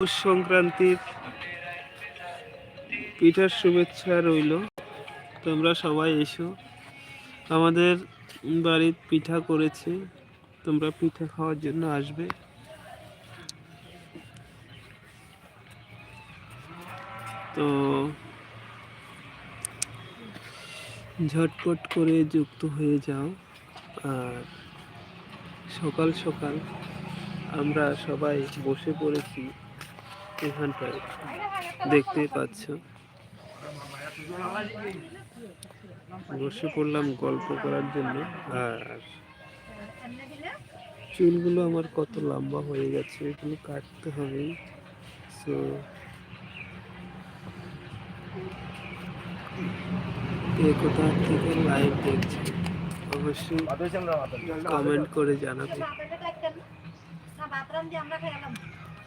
পৌষ সংক্রান্তির পিঠার শুভেচ্ছা রইল। তোমরা সবাই এসো। আমাদের বাড়ির পিঠা করেছে। তোমরা পিঠা খাওয়ার জন্য আসবে। তো ঝটপট করে যুক্ত হয়ে যাও। আর সকাল সকাল আমরা সবাই বসে পড়েছি। এখানটায় দেখতে পাচ্ছ। বসে পড়লাম গল্প করার জন্য। আর চুলগুলো আমার কত লম্বা হয়ে গেছে, এগুলো কাটতে হবে। সো কোথা থেকে লাইভ দেখছে। অবশ্যই কমেন্ট করে জানাবে।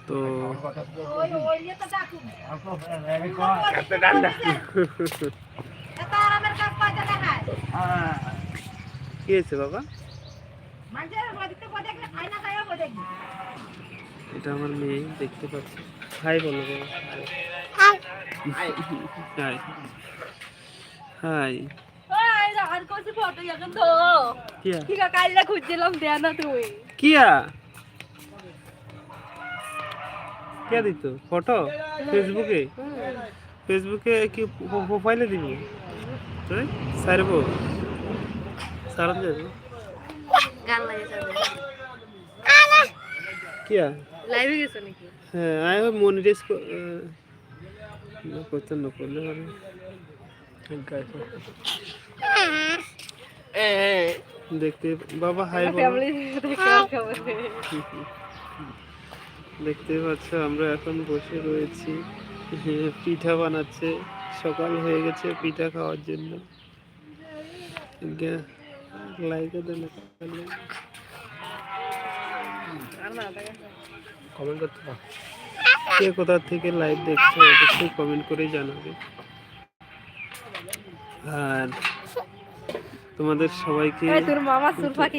তো কি হয়েছে বাবা? এটা আমার মেয়ে দেখতে পাচ্ছি। হাই বলো বাবা। হাই। হাই। কিয়া কাইলা খুঁজছিলাম দেয়া না তুই। কিয়া? কে দিত? ফটো? ফেসবুকে ফেসবুকে কি প্রোফাইলে দিব? তুই সারব সারান যাবে গান লাগিয়েছে কিয়া লাইভে গেছে নাকি? হ্যাঁ মনিটাইজ না করতে না করলে হবে দেখতে বাবা হাই বলো। দেখতে পাচ্ছ আমরা এখন বসে রয়েছি। পিঠা বানাচ্ছে সকাল হয়ে গেছে পিঠা খাওয়ার জন্য। লাইকে দেন কমেন্ট করতে কে কোথা থেকে লাইভ দেখছ অবশ্যই কমেন্ট করে জানাবে। আর তোমাদের সবাইকে তোর মামা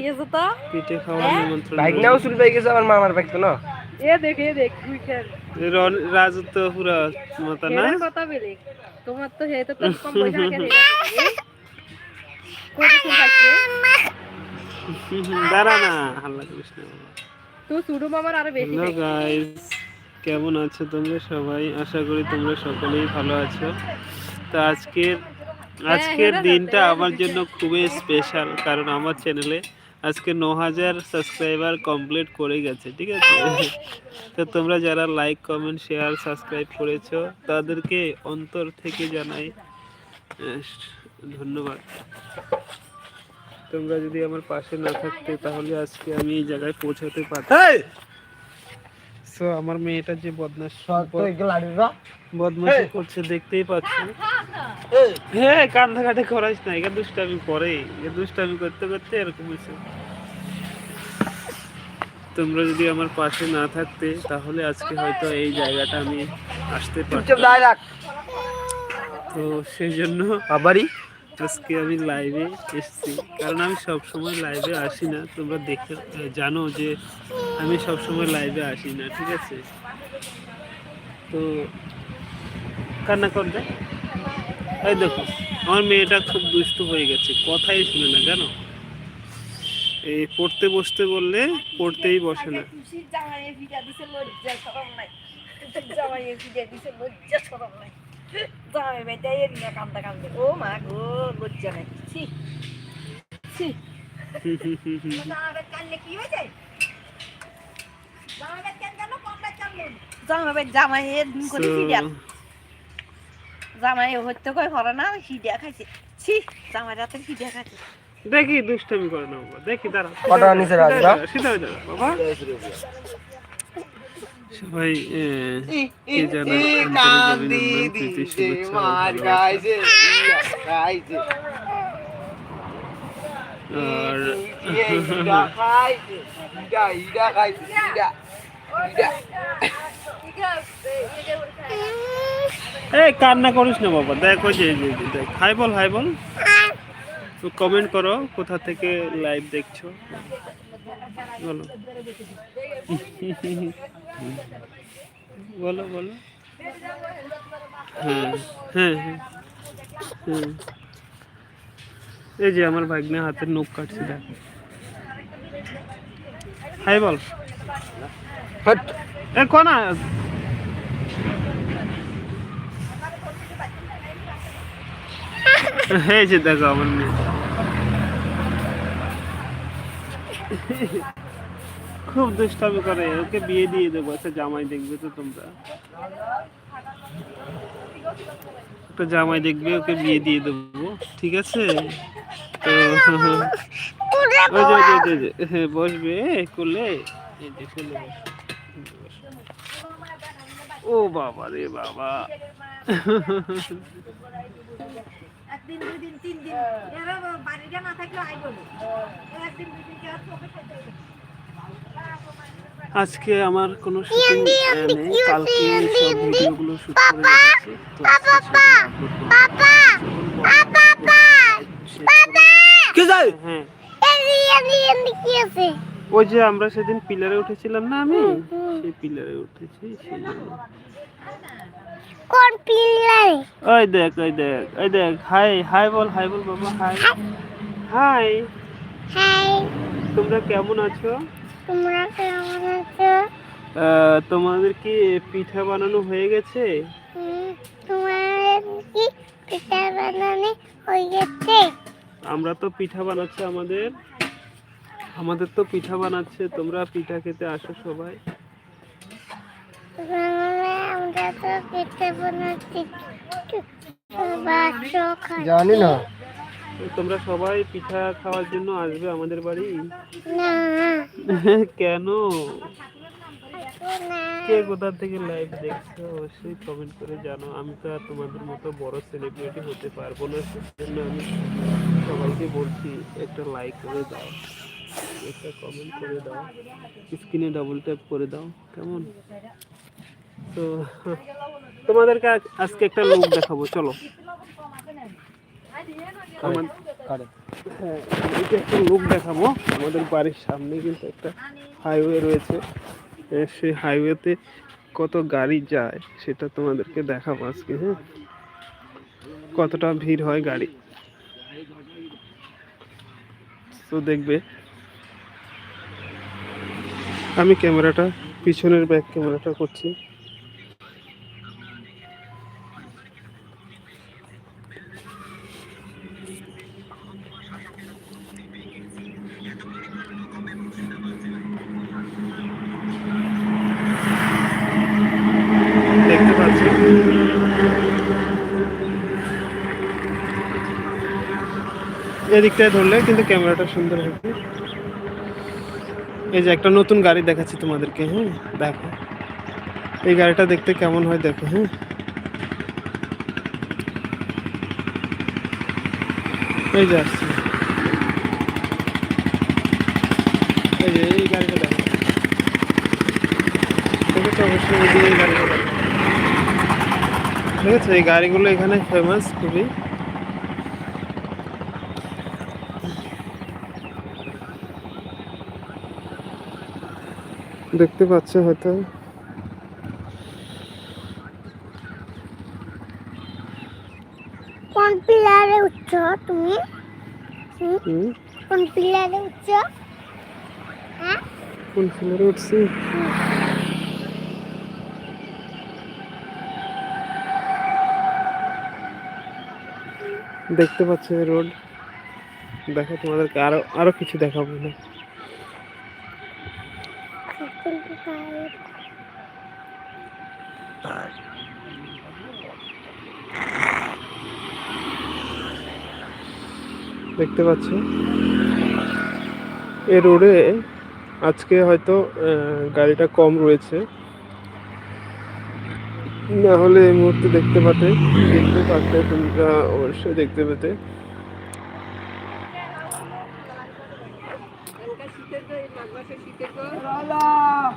গেছে তো। পিঠে খাওয়ার নিমন্ত্রণ বাইক নাও চুল পাই গেছে আমার মামার বাইক তো না? এ দেখ এ দেখ তুই খেল। এ রন- রাজত্ব পুরা মাতা না? এর কথা বেলে। তোমার তো হে তো তোর কম পয়সা আগে রে কত সুর ফাঁকছে দাঁড়া না হাল্লা করিস না। বাবা। সুডু মামার আরও বেশি হ্যালো গাইস কেমন আছো তোমরা সবাই? আশা করি তোমরা সকলেই ভালো আছো। তো আজকের আজকের হ্যাঁ, দিনটা আমার জন্য খুবই স্পেশাল কারণ আমার চ্যানেলে আজকে ন হাজার সাবস্ক্রাইবার কমপ্লিট করে গেছে, ঠিক আছে? তো তোমরা যারা লাইক কমেন্ট শেয়ার সাবস্ক্রাইব করেছ, তাদেরকে অন্তর থেকে জানাই ধন্যবাদ। তোমরা যদি আমার পাশে না থাকতে, তাহলে আজকে আমি এই জায়গায় পৌঁছাতে পারতাম। সো আমার মেয়েটা যে বদমাস বদমাশি করছে দেখতেই পাচ্ছ। হ্যাঁ কান্দা কাটে করাইস না এটা দুষ্টামি করে এটা দুষ্টামি করতে করতে এরকম হয়েছে। তোমরা যদি আমার পাশে না থাকতে তাহলে আজকে হয়তো এই জায়গাটা আমি আসতে পারতাম। তো সেই জন্য আবারই? আজকে আমি লাইভে এসেছি। কারণ আমি সব সময় লাইভে আসি না। তোমরা দেখে জানো যে আমি সব সময় লাইভে আসি না, ঠিক আছে? তো কান্না করবে? এই দেখো, আমার মেয়েটা খুব দুষ্টু হয়ে গেছে। কথাই শুনে না, জানো? এই পড়তে বসতে বললে পড়তেই বসে না। লজ্জা শরম নাই। দিছে, লজ্জা শরম নাই। জামাই বেটা এর নিয়ে কান্দা কান্দে ও মা গো লজ্জা নাই ছি ছি জামাই জামাই কই না খাইছে জামাই খাইছে দেখি দুষ্টামি করে না দেখি দাঁড়া নিচে সিধা হয়ে হয়ে দাঁড়া বাবা সবাই কে জানা। আর এই কান্না করিস না বাবা দেখ যে, দেখ। হাই বল হাই বল। তো কমেন্ট করো কোথা থেকে লাইভ দেখছ? বলো। বলো বলো। হ্যাঁ হ্যাঁ হ্যাঁ। হ্যাঁ এই যে আমার ভাগ্নে হাতের নখ কাটছে দেখো। হাই বল। এ কোনা। এই যে দেখো আমার মেয়ে। খুব দুষ্টামি করে ওকে বিয়ে দিয়ে দেবো একটা জামাই দেখবে তো তোমরা। একটা জামাই দেখবে ওকে বিয়ে দিয়ে দেবো ঠিক আছে? তো হ্যাঁ, বসবে কোলে। ও বাবা রে বাবা! একদিন দুই দিন তিন দিন বাড়িটা না থাকলে আই বলি। একদিন দুই দিন কেউ চোখে খাইতে হবে। আজকে আমার কোনো শুটিং নেই। কালকে সব ভিডিওগুলো শুট করে রেখেছি তো আজকে সেগুলো upload করব। হ্যাঁ। ওই যে আমরা সেদিন পিলারে উঠেছিলাম না আমি? সেই পিলারে উঠেছি কোন ওই দেখ ওই দেখ ওই দেখ। হাই হাই বল হাই বল বাবা হাই। হাই। হাই। তোমরা কেমন আছো? তোমরা কেমন আছো? তোমাদের কি পিঠা বানানো হয়ে গেছে? তোমার কি পিঠা বানানো হয়ে গেছে? আমরা তো পিঠা বানাচ্ছি আমাদের। আমাদের তো পিঠা বানাচ্ছে তোমরা পিঠা খেতে আসো সবাই। আমরা তো পিঠা বানাচ্ছি। জানি না। তোমরা সবাই পিঠা খাওয়ার জন্য আসবে আমাদের বাড়ি? না। কেন? কে কোথা থেকে লাইভ দেখছ? অবশ্যই কমেন্ট করে জানো। আমি তো আর তোমাদের মতো বড় সেলিব্রিটি হতে পারব না সেজন্য আমি সবাইকে বলছি একটা লাইক করে দাও। একটা কমেন্ট করে দাও। স্ক্রিনে ডাবল ট্যাপ করে দাও। কেমন? তো তোমাদেরকে আজ- আজকে একটা লোক দেখাবো। চলো। এটা একটা লোক দেখাবো। আমাদের বাড়ির সামনে কিন্তু একটা হাইওয়ে রয়েছে। সেই হাইওয়েতে কত গাড়ি যায় সেটা তোমাদেরকে দেখাবো আজকে হ্যাঁ? কতটা ভিড় হয় গাড়ি। তো দেখবে আমি ক্যামেরাটা পিছনের ব্যাক ক্যামেরাটা করছি দেখতে পাচ্ছি এদিকটায় ধরলে কিন্তু ক্যামেরাটা সুন্দর হবে। এই যে একটা নতুন গাড়ি দেখাচ্ছি তোমাদেরকে হ্যাঁ? দেখো। এই গাড়িটা দেখতে কেমন হয় দেখো হ্যাঁ? এই যে আসছে। এই যে এই গাড়িটা দেখো। অবশ্যই এই গাড়িটা দেখো। দেখেছ এই গাড়িগুলো এখানে ফেমাস খুবই। দেখতে পাচ্ছ হয়তো। কোন পিলারে উঠছ তুমি? কোন পিলারে উঠছ? হ্যাঁ? কোন ফ্লোরে উঠছি? দেখতে পাচ্ছ রোড। দেখো তোমাদেরকে আরও আরও কিছু দেখাবো না কোন পিলারে দেখতে পাচ্ছি? এই রোডে আজকে হয়তো গাড়িটা কম রয়েছে। না হলে এই মুহূর্তে দেখতে পাতে দেখতে পারতে তোমরা অবশ্যই দেখতে পেতে কালকে শীতের তো এই মাঘ মাসে শীতের তো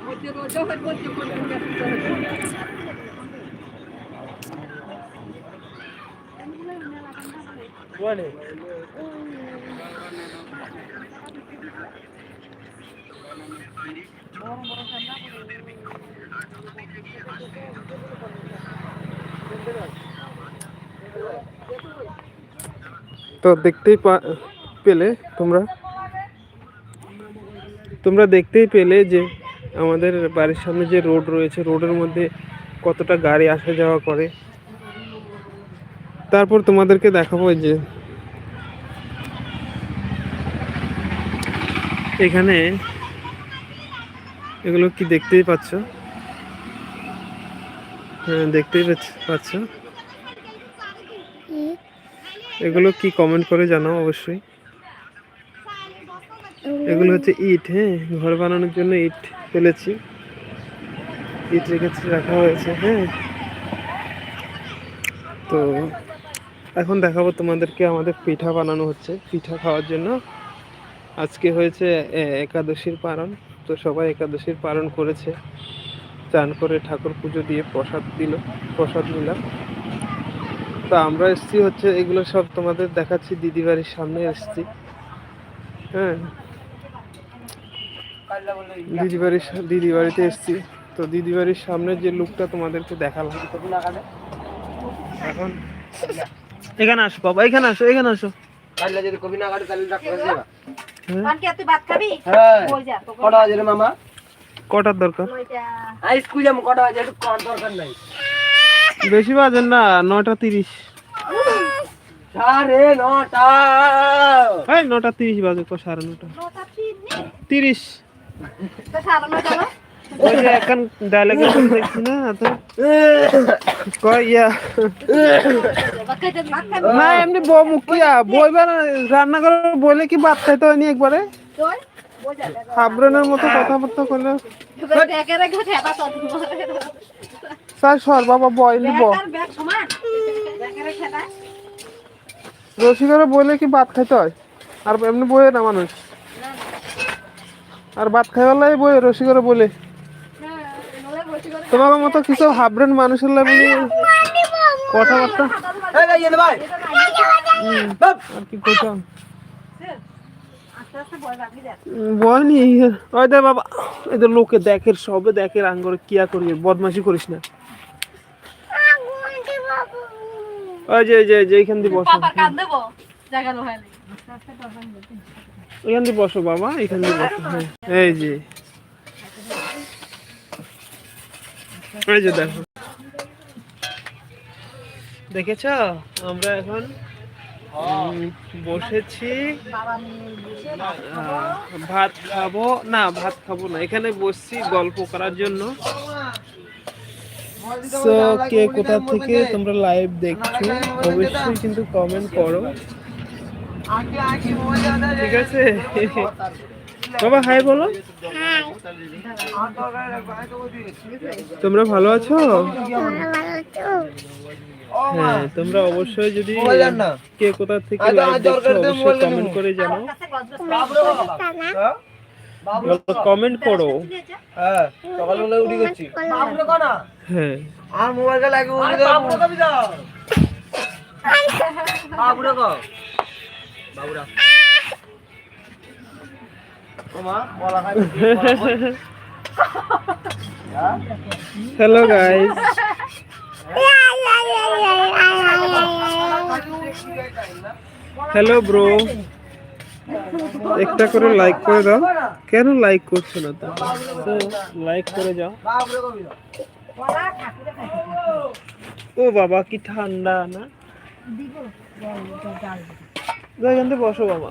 মধ্যে রোজা হয় মধ্যে পর্যন্ত তো দেখতেই পেলে তোমরা? তোমরা দেখতেই পেলে যে আমাদের বাড়ির সামনে যে রোড রয়েছে, রোডের মধ্যে কতটা গাড়ি আসা যাওয়া করে। তারপর তোমাদেরকে দেখাবো যে এখানে এগুলো কি দেখতেই পাচ্ছ? হ্যাঁ দেখতেই পাচ্ছ- এগুলো কি কমেন্ট করে জানাও অবশ্যই। এগুলো হচ্ছে ইট হ্যাঁ ঘর বানানোর জন্য ইট ফেলেছি। ইট রেখেছি, রাখা হয়েছে হ্যাঁ। তো এখন দেখাবো তোমাদেরকে আমাদের পিঠা বানানো হচ্ছে, পিঠা খাওয়ার জন্য। আজকে হয়েছে একাদশীর পালন। তো সবাই একাদশীর পালন করেছে। চান করে ঠাকুর পুজো দিয়ে প্রসাদ দিল প্রসাদ নিলাম। তো আমরা এসছি হচ্ছে এগুলো সব তোমাদের দেখাচ্ছি দিদি বাড়ির সামনে এসছি। হ্যাঁ। দিদি বাড়ির দিদি বাড়িতে এসছি। তো দিদি বাড়ির সামনে যে লুকটা তোমাদেরকে দেখালাম। এখন এখানে আসো বাবা এখানে আসো এখানে আসো। যদি কবি না কাটে তাহলে হ্যাঁ, কারণ কি তুই ভাত খাবি? হ্যাঁ। কটা বাজে মামা? কটার দরকার? আই স্কুল যাব কটা বাজে? একটু কম দরকার নাই। বেশি বাজেন না নটা তিরিশ। সাড়ে নটা নটা তিরিশ বাজে সাড়ে নটা তিরিশ। সাড়ে নটা এখন ডায়লগ দেখছি না তো কয় না এমনি বউ মুখিয়া বইবে না রান্না করে বলে কি ভাত খাইতে হয়নি একবারে হাবরেনের মতো কথাবার্তা করলে স্যার সর বাবা বয় নিব রসিকারে বলে কি ভাত খাইতে হয় আর এমনি বইয়ে না মানুষ আর ভাত খাইবার বই রসিকারে বলে তোমার মতো কিছু হাবরেন মানুষের লাগে কথাবার্তা? আর কি করতাম বয়নি ওই দে বাবা এদের লোকে দেখের সবে দেখের আঙ্গরে কিয়া করি বদমাশি করিস না। ওই যে এই যে যে এইখান দিয়ে বসো। পাপা কান দেবো? জায়গা লোহাই আস্তে আস্তে পাপা এখান দিয়ে বসো বাবা এখান দিয়ে বসো। হ্যাঁ এই যে। এই যে দেখো। দেখেছ? আমরা এখন বসেছি ভাত খাব, না, ভাত খাব না, এখানে বসছি গল্প করার জন্য। সো কে কোথা থেকে তোমরা লাইভ দেখছ, অবশ্যই কিন্তু কমেন্ট করো। ঠিক আছে? বাবা হাই বলো। তোমরা ভালো আছো? হ্যাঁ তোমরা অবশ্যই যদি কে কোথা থেকে তো অবশ্যই কমেন্ট করে গজরা কমেন্ট করো। হ্যাঁ সকালবেলা উঠি করছি হ্যাঁ। আর মোবাইলটা লাগে উঠি দাও বাবুরে কবি দাও বাবুরে হ্যালো গাইস হ্যালো ব্রো একটা করে লাইক করে দাও। কেন লাইক করছ না তো লাইক করে যাও। ও বাবা কি ঠান্ডা না? বসো বাবা।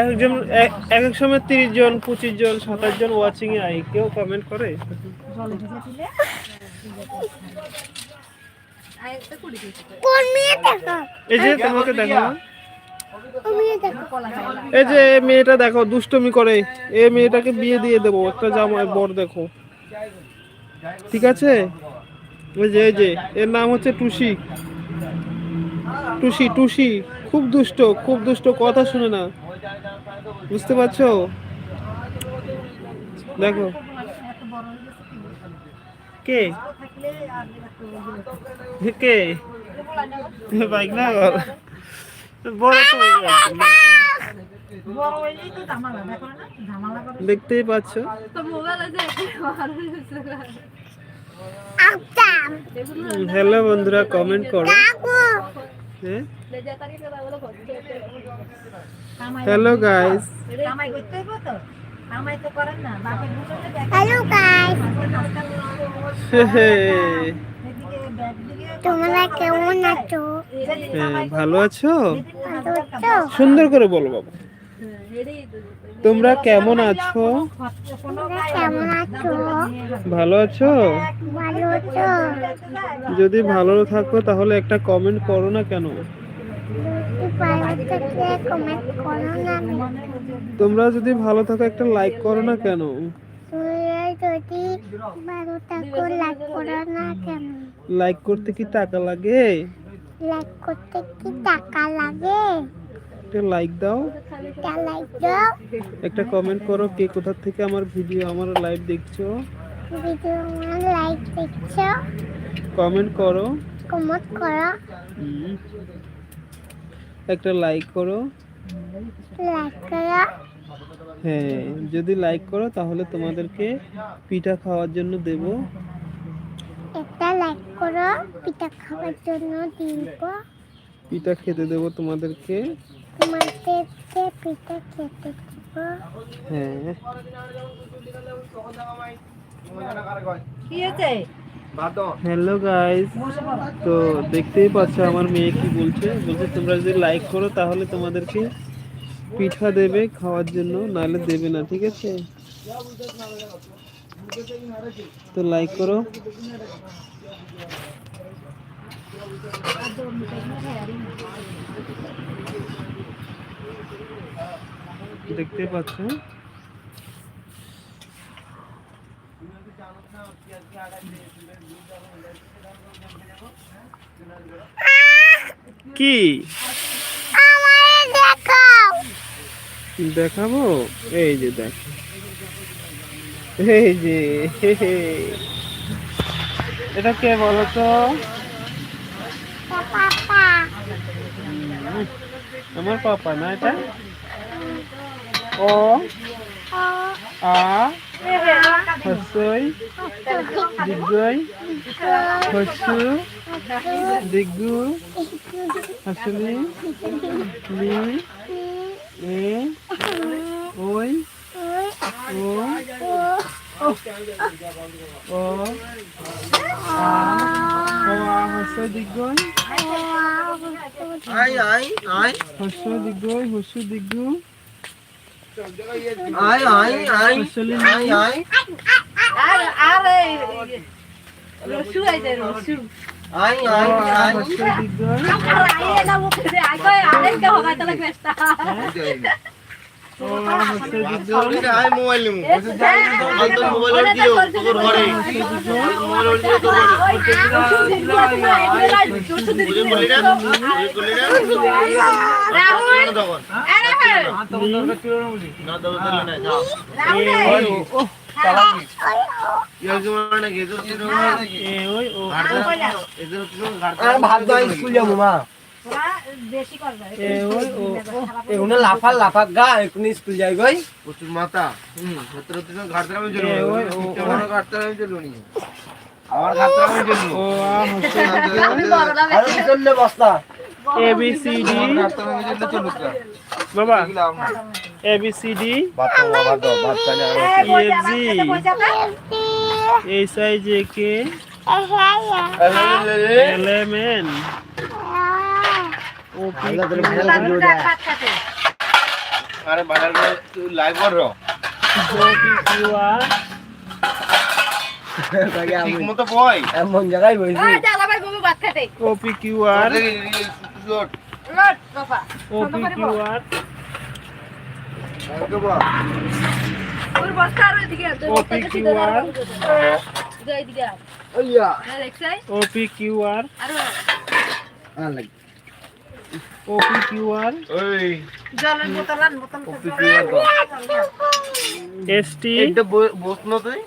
একজন এক এক সময় তিরিশ জন পঁচিশ জন সাতাশ জন ওয়াচিং এ আই কেউ কমেন্ট করে? এই যে তোমাকে দেখো? এই যে এই মেয়েটা দেখো দুষ্টমি করে। এই মেয়েটাকে বিয়ে দিয়ে দেবো। একটা জামাই বর দেখো। ঠিক আছে? ওই যে এই যে এর নাম হচ্ছে টুসি। টুসি টুসি। খুব দুষ্ট খুব দুষ্ট কথা শুনে না। বুঝতে পারছ? দেখো। কে? কে? বাইক না বড় তো দেখতেই পাচ্ছ। আচ্ছা। হ্যালো বন্ধুরা কমেন্ট করো। হ্যালো গাইস হ্যালো গাইস তোমরা কেমন আছো? হ্যাঁ, আছো? ভালো আছো। সুন্দর করে বলো বাবা। তোমরা কেমন আছো? ভালো আছো? যদি ভালো থাকো, তাহলে একটা কমেন্ট করো না কেন? তোমরা যদি ভালো থাকো, একটা লাইক করো না কেন? লাইক করতে কি টাকা লাগে? লাইক করতে কি টাকা লাগে? একটা লাইক দাও। তা লাইক দাও। একটা কমেন্ট করো কে কোথা থেকে আমার ভিডিও আমার লাইভ দেখছ। ভিডিও আমার লাইক দেখছ। কমেন্ট করো। কমেন্ট করো। একটা লাইক করো। লাইক করো। হ্যাঁ যদি লাইক করো তাহলে তোমাদেরকে পিঠা খাওয়ার জন্য দেব। একটা লাইক করো পিঠা খাওয়ার জন্য দিব। পিঠা খেতে দেব তোমাদেরকে। তোমাদেরকে পিঠা খেতে দিব। হ্যাঁ। কি হয়েছে? হ্যালো গাইস তো দেখতেই পাচ্ছ আমার মেয়ে কি বলছে? বলছে তোমরা যদি লাইক করো তাহলে তোমাদেরকে পিঠা দেবে খাওয়ার জন্য নাহলে দেবে না ঠিক আছে? তো লাইক করো। দেখতে পাচ্ছ কি? দেখাবো? এই যে দেখ। এই যে। এটা কে বলো তো তা পাপা আমার পাপা না এটা ও ও আ হসই দিগই হসু দিগু হাসলি লি এ ওই ও ও হসই দিগই আই আই আই হসু দিগই হসু দিগু আই আই আই আই আই আর আরে রসু আইছে রসু আই আই আই হসু দিগই আর আইয়ে না মুখে দে আই মোবাইল নিমু তোর মোবাইল আর কি তোর ঘরে ভাত স্কুল যাব মা লাফা লাফা গা স্কুল যাই গই। প্রচুর মাথা। হুম। সতেরো দিন ঘাটতে আমি চলবো এ ওই ও আমার ঘাটতে আমি চলবো আমার ঘাটতে আমি চলবো ও আ হসু দিগই বড় না আর চললে বস্তা। A B C D. বাবা। A B C D. F G H I J K? L M N আরে ভাড়া করে তুই লাইভ কর রো ও পি কিউ আর। ঠিক মতো বই এমন জায়গায় বইছি। আর। O P Q R O P Q R O P Q R ওই জলের বোতল আন বোতল কপি দিয়ে দাও এস টি এটা বস না তুই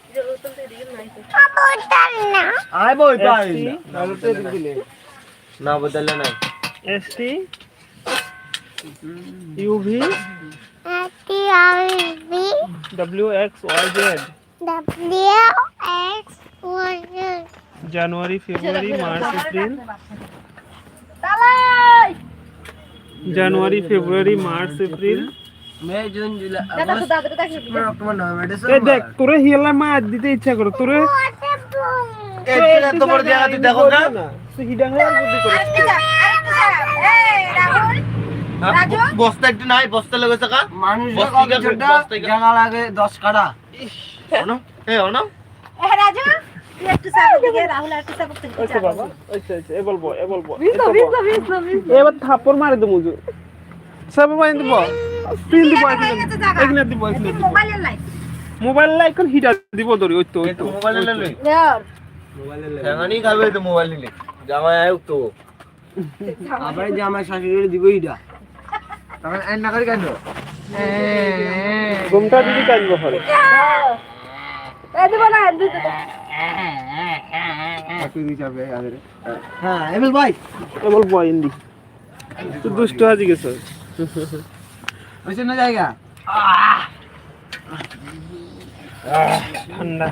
না আয় বই পাই না। না বদলে নাই S T U V T. R B W X Y Z W X Y Z. January February March April. তালাই জানুয়ারি ফেব্রুয়ারি মার্চ এপ্রিল। মে দেখ তোরে হিয়ালা মাছ দিতে ইচ্ছা করে। তোরে দেখো না। বস্তা একটু নাই বস্তা লেগে থাকা মানুষের বস্তা কত ছোট জায়গা লাগে দশ কাটা। এ অনো এ রাজু। আচ্ছা আচ্ছা আচ্ছা এবার থাপ্পড় মারে দেবো সব বাইন দিব। পিন দিব এখানে এখানে দিব। এখানে মোবাইল লাইক কোন হিটা দিব ধরি ওই তো ওই তো। মোবাইল নিলে ইয়ার জামানি খাবে তো মোবাইল নিলে। জামাই আয়ুক তো। আবার জামাই শাশুড়ি দিব ইডা তখন এন না করে কেন ঘুমটা দিদি কাজবো ঘরে। এ দিব না হ্যাঁ এমএল ভাই। এ বলব হিন্দি তো দুষ্ট হাজি গেছ। ওইসব না জায়গা। ঠান্ডা।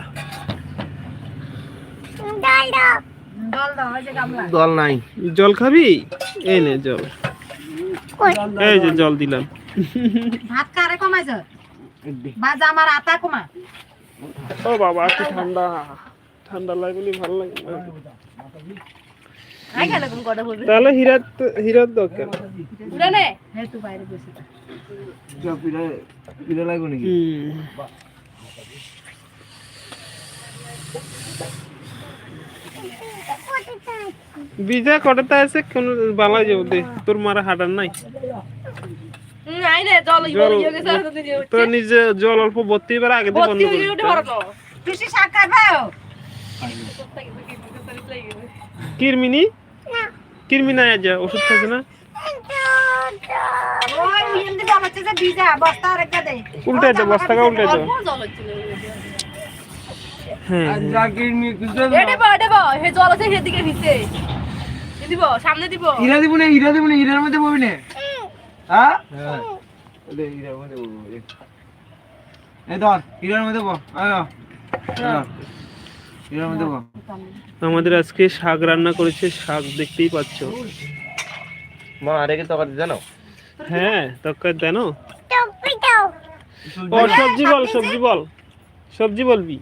Dada দল দাও এই যে গামলা দল নাই। জল খাবি? এই নে জল। এই যে জল দিলাম। ভাত কারে কমাইছ? বাজ আমার আতা কমা। ও বাবা কি ঠান্ডা। ঠান্ডা লাগলে ভালো লাগে তাহলে হীরার তো- হীরার দরকার উড়ে নে। হে বাইরে বসে থাক। পিড়ে পিড়ে লাগবে নাকি? বিজা কটাতে আছে? কোন বালা যাব দে। তোর মারা হাঁটার নাই। তো তোর নিজে জল অল্প ভর্তি এবার আগে দিয়ে বন্ধ করে। হয়ে কিরমিনি কিরমি নাই আজ ওষুধ খাইছে না রেখে দে উল্টাই দে, দে। হ্যাঁ হীরা দিব না হীরা দিব না হীরার মধ্যে পড়বি না হ্যাঁ হীরার মধ্যে পড়ব এই ধর হীরার মধ্যে পড় আয় হীরার মধ্যে পড় আমাদের আজকে শাক রান্না করেছে শাক দেখতেই পাচ্ছ। মা আরে কি তরকারি জানো? হ্যাঁ তক্কা জানো? ও সবজি বল সবজি বল। সবজি বলবি?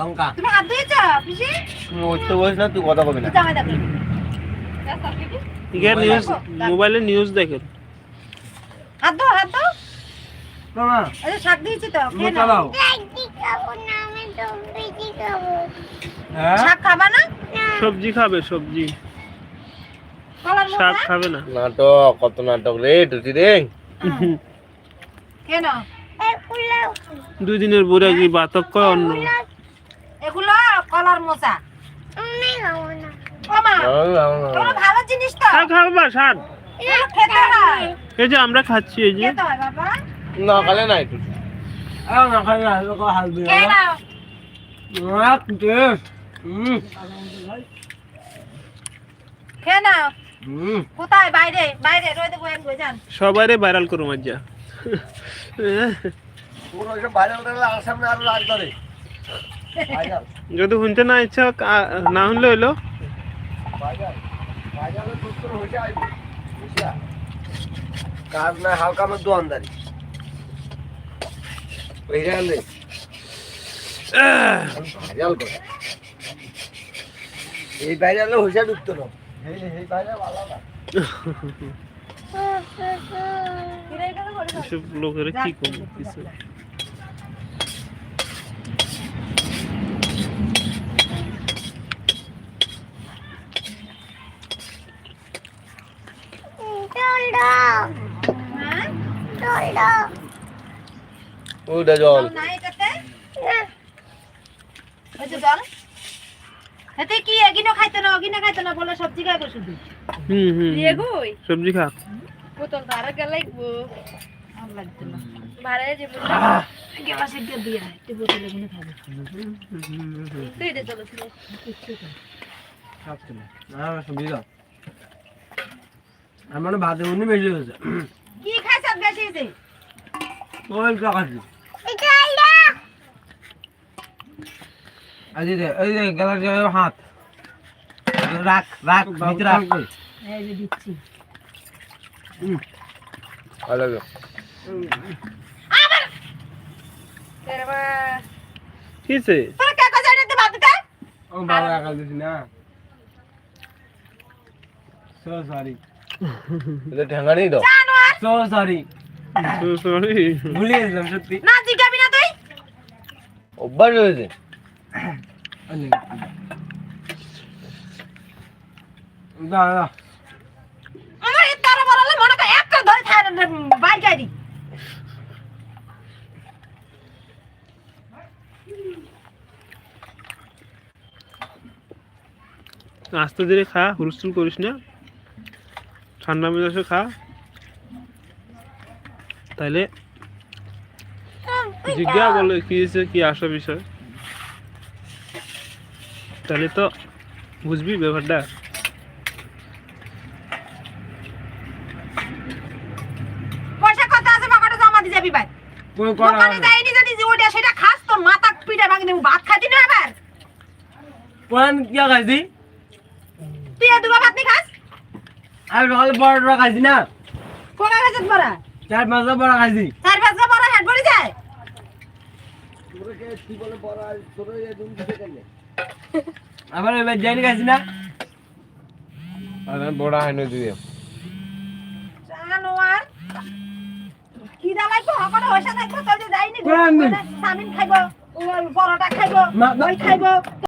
লঙ্কা তুমি হাত ধুয়েছ পিসি? তুমি উঠতে বলিস না তুই কথা কবি না। জামাই দাও ইগার নিউজ মোবাইলে নিউজ দেখেন। হাত দাও হাত দাও আরে শাক দিয়েছি তো খেয়ে নাও। mo. হ্যাঁ? শাক খাবা না? সবজি খাবে সবজি। শাক খাবে না। নাটক কত নাটক রে টুটি রে। কেন দুই দিনের বুড়া কি বাতক কয় অন্য? এগুলো কলার মোচা। ভালো জিনিস তো? খাবে হয়। এই যে আমরা খাচ্ছি এই যে। বাবা। না খালে নাই না খালে না লোক হালবে খেয়ে নাও না হুম হুম কোথায়? বাইরে বাইরে যান। সবাইরে ভাইরাল করুম আজ যা। পুরো আর সামনে আরও যদি শুনতে না ইচ্ছা কা- না শুনলে হইল। কাজ না হালকা মধ্যে আন্দারি করে এই ভাইরালে হইছে ঢুকতো না। এসব লোকের কি করব? কিছু ওটা জল। না এটাতে। Na. ওই যে জল। এতে কি এগিনো খাইতে না অগিনো খাইতে না? বলে সবজি খাইবো শুধু। হুম হুম দিয়ে সবজি খা। বোতল তো আরও লাগবো। আর লাগতো না। ভাড়া যে গেলা সে দিয়ে দিয়ে তুই বোতলে গুনে খাবি। তুই এটা চলো ছিল না। সবজি দাও আমার ভাতে উনি বেশি হয়েছে। কি খাইছ বেশি হয়েছে ওই কাকাছি এটা আইলা আজ এই এই যে গলার হাত। রাখ রাখ ভিতরে রাখ। এই যে দিচ্ছি ভালো এরে বা কি হয়েছে? তোরা কে বাদ দে ও বাবা দিছি না। সো সরি এটা ঠেঙ্গা নেই তো? সো সরি সরি ভুলে গেছিলাম সত্যি। না জিগাবি না তুই? অভ্যাস হয়েছে। দা দা আমার এই তারা বলালে মনে কর একটা ধরে থাকে বাইর গাড়ি আস্তে ধীরে খা হুলস্থুল করিস না। ঠান্ডা মেজাজে খা। তাহলে জিজ্ঞা বলে কি হয়েছে কি আসা বিষয়? তাহলে তো বুঝবি ব্যাপারটা। পয়সা কত আছে বাবাটা জমা দিয়ে যাবি ভাই। দোকানে যাইনি যদি ওটা সেটা খাস তোর মাথা পিঠে ভাঙি দেবো ভাত না এবার কোন কি খাইছি? তুই এ ভাত নি খাস? আমি সকালে বড় বড় খাইছি না। কোনা গেছে বড়া চার পাঁচটা বড় খাইছি। চার পাঁচ গা হেড যায়? আবার এবার জেন খাইছি না? বড় হয় না তুই জানোয়ার কি দালাই তো হকরে হইসা দেখো তো যাইনি কোন? সামিন খাইবো ও পরোটা খাইবো ওই খাইবো।